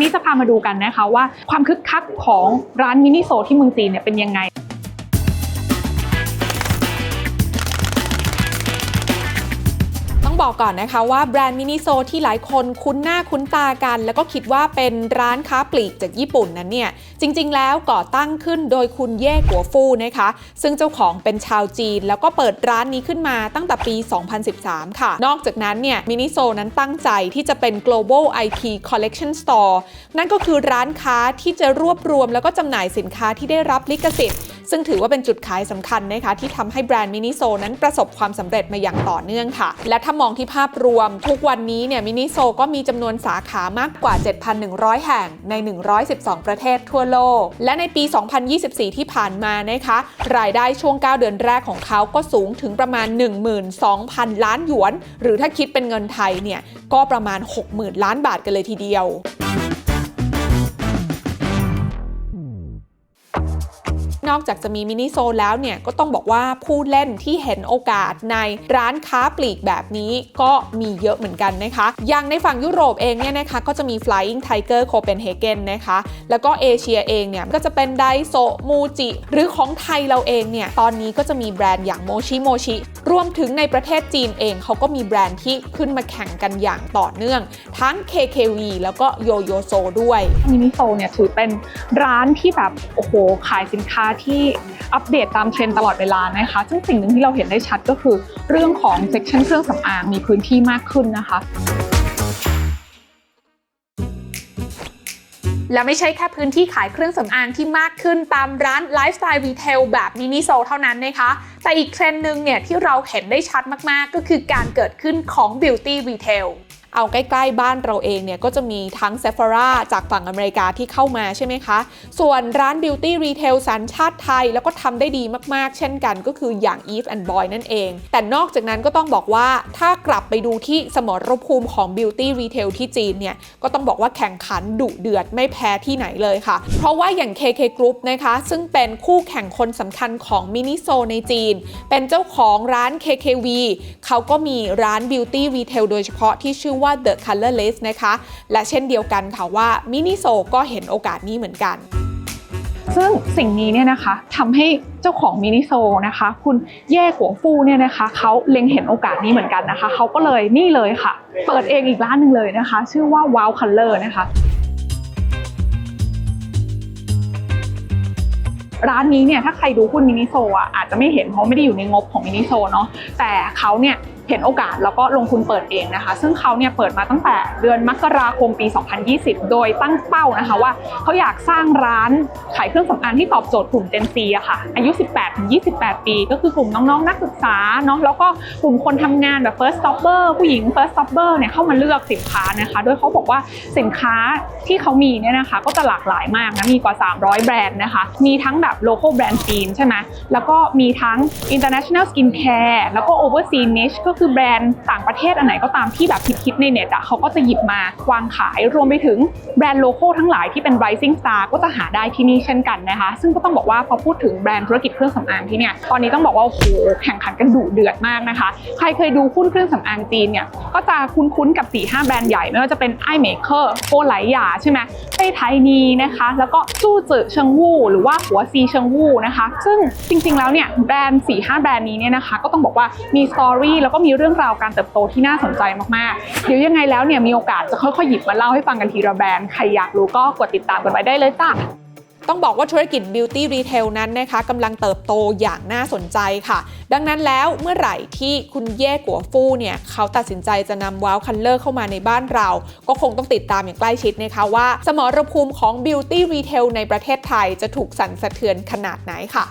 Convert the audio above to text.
วันนี้จะพามาดูกันนะคะว่าความคึกคักของร้านมินิโซที่เมืองจีนเนี่ยเป็นยังไง บอกก่อนนะคะว่าแบรนด์มินิโซที่หลายคนคุ้นหน้าคุ้นตากัน แล้วก็คิดว่าเป็นร้านค้าปลีกจากญี่ปุ่นนั้นเนี่ย จริงๆ แล้วก่อตั้งขึ้นโดยคุณเย่กัวฟู่นะคะ ซึ่งเจ้าของเป็นชาวจีน แล้วก็เปิดร้านนี้ขึ้นมาตั้งแต่ปี 2013 ค่ะ นอกจากนั้นเนี่ยมินิโซนั้นตั้งใจที่จะเป็น global IP collection store นั่นก็คือร้านค้าที่จะรวบรวมแล้วก็จำหน่ายสินค้าที่ได้รับลิขสิทธิ์ ซึ่งถือว่าเป็นจุดขายสำคัญนะคะที่ทำให้แบรนด์มินิโซนั้นประสบความสำเร็จมาอย่างต่อเนื่องค่ะ และถ้ามองที่ภาพรวม ทุกวันนี้เนี่ยมินิโซก็มีจำนวนสาขามากกว่า 7,100 แห่งใน 112 ประเทศทั่วโลก และในปี 2024 ที่ผ่านมานะคะ รายได้ช่วง 9 เดือนแรกของเขาก็สูงถึงประมาณ 12,000 ล้านหยวน หรือถ้าคิดเป็นเงินไทยเนี่ยก็ประมาณ 60,000 ล้านบาทกันเลยทีเดียว นอกจากจะมีมินิโซนแล้วเนี่ยก็ต้องบอกว่าผู้เล่นที่เห็นโอกาสในร้านค้าปลีกแบบนี้ก็มีเยอะเหมือนกันนะคะอย่างในฝั่งยุโรปเองเนี่ยนะคะก็จะมี Flying Tiger Copenhagen นะคะแล้วก็เอเชียเองเนี่ยก็จะเป็นไดโซมูจิหรือของไทยเราเองเนี่ยตอนนี้ก็จะมีแบรนด์อย่างโมชิโมชิ รวมถึงในประเทศจีนเองเขาก็มีแบรนด์ที่ขึ้นมาแข่งกันอย่างต่อเนื่อง ทั้ง KKV แล้วก็โยโยโซด้วยมินิโซเนี่ยถือเป็นร้านที่แบบโอ้โหขายสินค้าที่อัปเดตตามเทรนตลอดเวลานะคะ ซึ่งสิ่งหนึ่งที่เราเห็นได้ชัดก็คือ เรื่องของเซ็กชันเครื่องสำอางมีพื้นที่มากขึ้นนะคะ และไม่ใช่แค่พื้นที่ขายเครื่องสำอางที่มากขึ้นตามร้านไลฟ์สไตล์รีเทลแบบมินิโซเท่านั้นนะคะ แต่อีกเทรนด์หนึ่งเนี่ยที่เราเห็นได้ชัดมากๆ ก็คือการเกิดขึ้นของบิวตี้รีเทล เอาใกล้ๆบ้านเราเองเนี่ยก็จะมีทั้ง Sephora จากฝั่งอเมริกาที่เข้ามาใช่ไหมคะ ส่วนร้าน Beauty Retail สัญชาติไทย แล้วก็ทำได้ดีมากๆ เช่นกันก็คืออย่าง Eve and Boy นั่นเอง แต่นอกจากนั้นก็ต้องบอกว่าถ้ากลับไปดูที่สมรภูมิของ Beauty Retail ที่จีนเนี่ยก็ต้องบอกว่าแข่งขันดุเดือดไม่แพ้ที่ไหนเลยค่ะ เพราะว่าอย่าง KK Group นะคะ ซึ่งเป็นคู่แข่งคนสำคัญของมินิโซในจีน เป็นเจ้าของร้าน KKV เขาก็มีร้าน Beauty Retail โดยเฉพาะที่ชื่อว่า The Color List นะคะ และเช่นเดียวกันค่ะว่ามินิโซก็เห็นโอกาสนี้เหมือนกันซึ่งสิ่งนี้เนี่ยนะคะทำให้เจ้าของมินิโซนะคะ คุณแย่กัวฟูเนี่ยนะคะเขาเล็งเห็นโอกาสนี้เหมือนกันนะคะเขาก็เลยนี่เลยค่ะ เปิดเองอีกร้านหนึ่งเลยนะคะ ชื่อว่า Wow Color นะคะ ร้านนี้เนี่ยถ้าใครดูหุ้นมินิโซอะอาจจะไม่เห็นเพราะไม่ได้อยู่ในงบของมินิโซเนาะแต่เขาเนี่ย เห็นโอกาสแล้วก็ลงทุนเปิดเองนะคะ ซึ่งเขาเนี่ยเปิดมาตั้งแต่เดือนมกราคมปี 2020 โดยตั้งเป้านะคะว่าเขาอยากสร้างร้านขายเครื่องสำอางที่ตอบโจทย์กลุ่ม Gen Z อะค่ะ อายุ 18-28 ปี ก็คือกลุ่มน้องๆ นักศึกษาเนาะแล้วก็กลุ่มคนทำงานแบบ first stopper ผู้หญิง first stopper เนี่ยเข้ามาเลือกสินค้านะคะโดยเขาบอกว่าสินค้าที่เขามีเนี่ยนะคะ ก็จะหลากหลายมากนะมีกว่า 300 แบรนด์นะคะ มีทั้งแบบ local brand จีนใช่ไหมแล้วก็มีทั้ง international skincare แล้วก็ overseas niche ก็คือแบรนด์ต่างประเทศอันไหนก็ตามที่แบบฮิตๆในเน็ตอะเขาก็จะหยิบมาวางขายรวมไปถึงแบรนด์โลโก้ทั้งหลายที่เป็น rising star ก็จะหาได้ที่นี่เช่นกันนะคะ ซึ่งก็ต้องบอกว่าพอพูดถึงแบรนด์ธุรกิจเครื่องสำอางที่เนี่ยตอนนี้ต้องบอกว่าโอ้โหแข่งขันกันดุเดือดมากนะคะ ใครเคยดูหุ้นเครื่องสำอางจีนเนี่ยก็จะคุ้นๆกับ4-5แบรนด์ใหญ่ไม่ว่าจะเป็นไอเมเคอร์โกไหลหยาใช่ไหมเป้ไทนีนะคะ แล้วก็จู้จือเชิงวู่หรือว่าหัวซีเชิงวู่นะคะ ซึ่งจริงๆแล้วเนี่ยแบรนด์4-5แบรนด์นี้เนี่ยนะคะก็ต้องบอกว่ามีสตอรี่แล้วก็มีเรื่องราวการเติบโตที่น่าสนใจมากๆ เดี๋ยวยังไงแล้วเนี่ยมีโอกาสจะค่อยๆหยิบมาเล่าให้ฟังกันทีละแบรนด์ใครอยากรู้ก็กดติดตามกันไว้ได้เลยจ้าต้องบอกว่าธุรกิจ Beauty Retail นั้นนะคะกำลังเติบโตอย่างน่าสนใจค่ะ ดังนั้นแล้วเมื่อไหร่ที่คุณเย่กัวฟู่เนี่ยเขาตัดสินใจจะนำว้าวคัลเลอร์เข้ามาในบ้านเรา ก็คงต้องติดตามอย่างใกล้ชิดนะคะว่า สมรภูมิของ Beauty Retail ในประเทศไทยจะถูกสั่นสะเทือนขนาดไหนค่ะ